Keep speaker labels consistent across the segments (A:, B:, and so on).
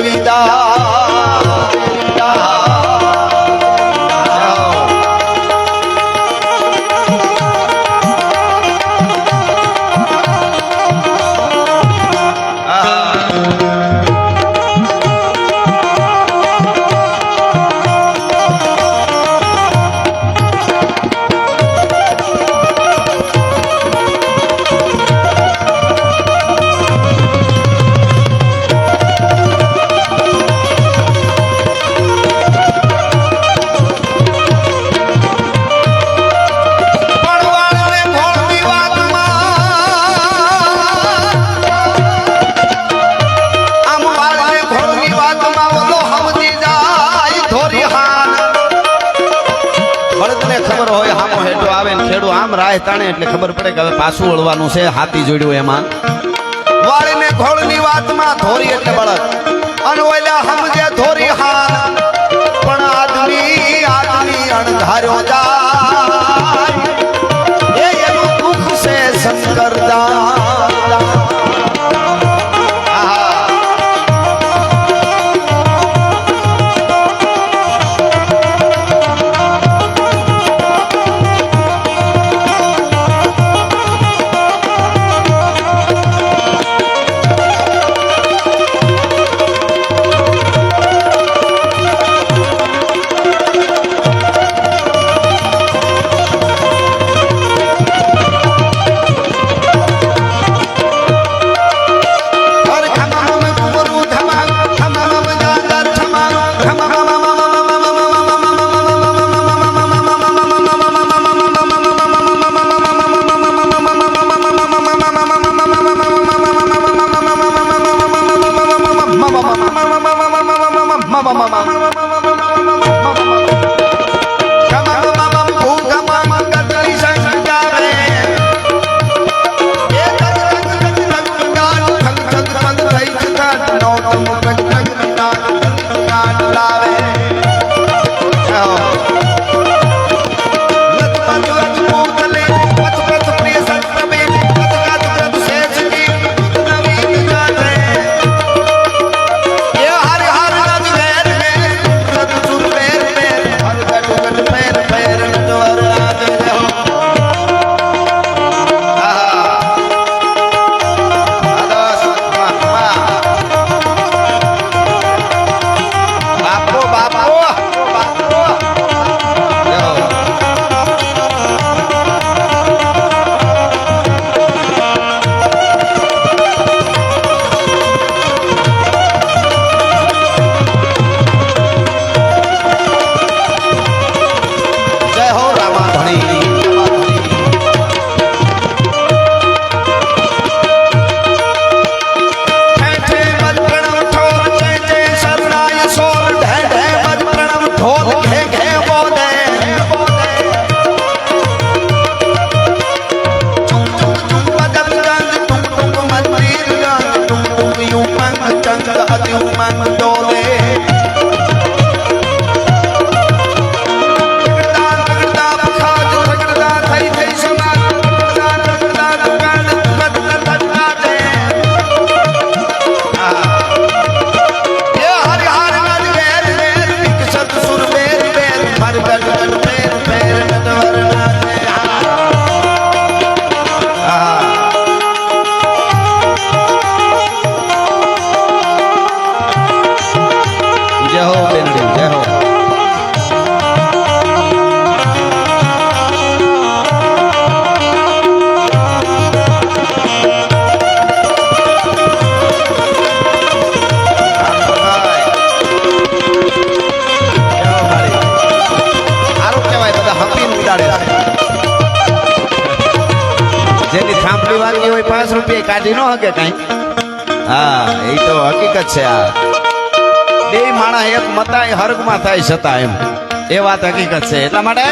A: vida. વળવાય તાણે એટલે ખબર પડે કે હવે પાછું વળવાનું છે, હાથી જોડ્યું એમાં. વાળીને ઘોળની વાતમાં ધોરી એટલે બળદ અનવલ્યા સમજે ધોરી હાન પણ આદમી આદમી અણધાર્યો જાય. એ એનું દુઃખ છે, શંકર કાઢી નો હકે કાંઈ. હા, એ તો હકીકત છે આ. બે માણસ એક મતાય હર્ગમાં થાય છતાં એમ. એ વાત હકીકત છે. એટલા માટે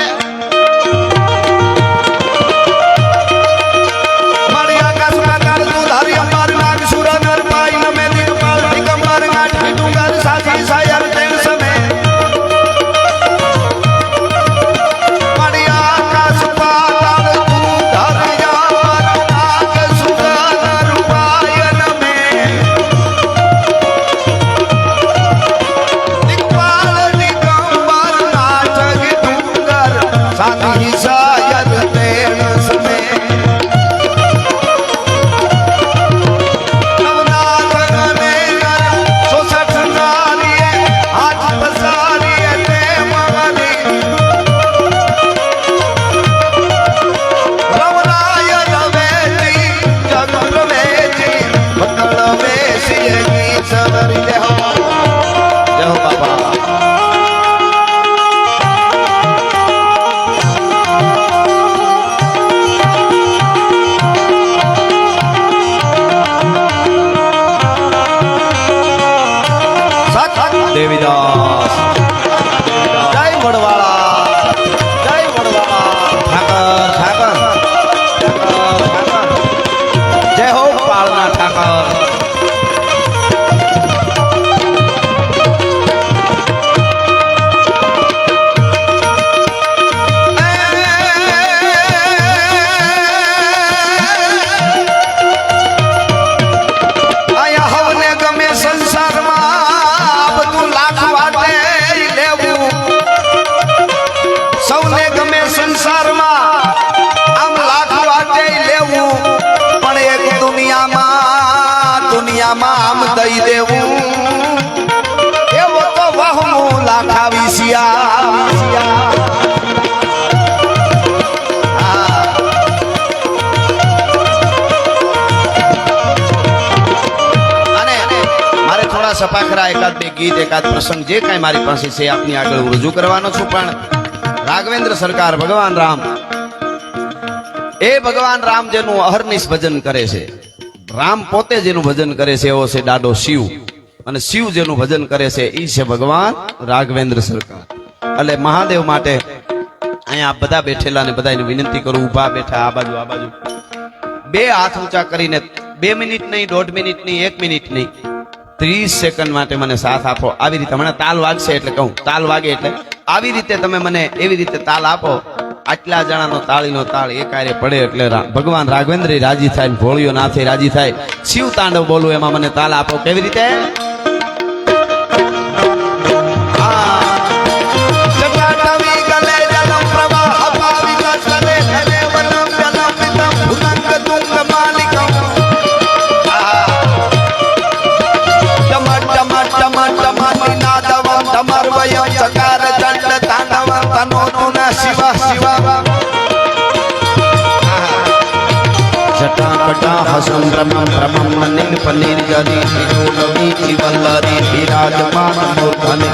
A: વહમું લાખા વિશિયા હા. અને મારે થોડા સપાખરા એકાદ બે ગીત, એકાદ પ્રસંગ જે કાંઈ મારી પાસે છે, આપની આગળ હું રજૂ કરવાનો છું, પણ રાઘવેન્દ્ર સરકાર, ભગવાન રામ. એ ભગવાન રામ જેનું અહર્નિશ ભજન કરે છે. રામ પોતે જેનું ભજન કરે છે, એવો છે દાદો શિવ. અને શિવ જેનું ભજન કરે છે એ છે ભગવાન રાઘવેન્દ્ર સરકાર. એટલે મહાદેવ માટે અહીંયા બધા બેઠેલા ને બધાને વિનંતી કરું, ઊભા બેઠા, આ બાજુ આ બાજુ. બે હાથ ઊંચા કરીને, બે મિનિટ નહીં, દોઢ મિનિટ નહીં, એક મિનિટ નહીં, ત્રીસ સેકન્ડ માટે મને સાથ આપો. આવી રીતે હમણાં તાલ વાગશે એટલે કહું, તાલ વાગે એટલે. આવી રીતે તમે મને એવી રીતે તાલ આપો, આટલા જણાનો તાળીનો તાળ એકારે પડે એટલે ભગવાન રાઘવેન્દ્ર રાજી થાય ભોળિયો નાથે રાજી થાય. શિવ તાંડવ બોલું, એમાં મને તાલ આપો. કેવી રીતે? જટાકટા હસન રમમ રમમ મનિલ પનીર ગરી ત્રિકોણવી જીવલ્લરી વિરાજમાન મૂર્ધને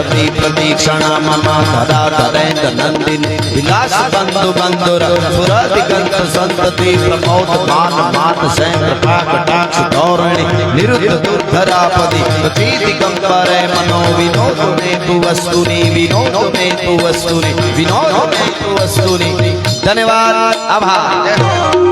A: सती प्रतीक्षण मम सदा तदैत नंदिन विलास बंधु बंधु रघुपुर दिगंत संतति प्रमोद मान मात सैन कृपा कटाक्ष धौरणी निरुद्ध दुर्धरापदि प्रतीति कंपर मनो विनोद में तु वस्तुनि, विनोद में तु वस्तुनि, विनोद में तु वस्तुनि। धन्यवाद, आभार।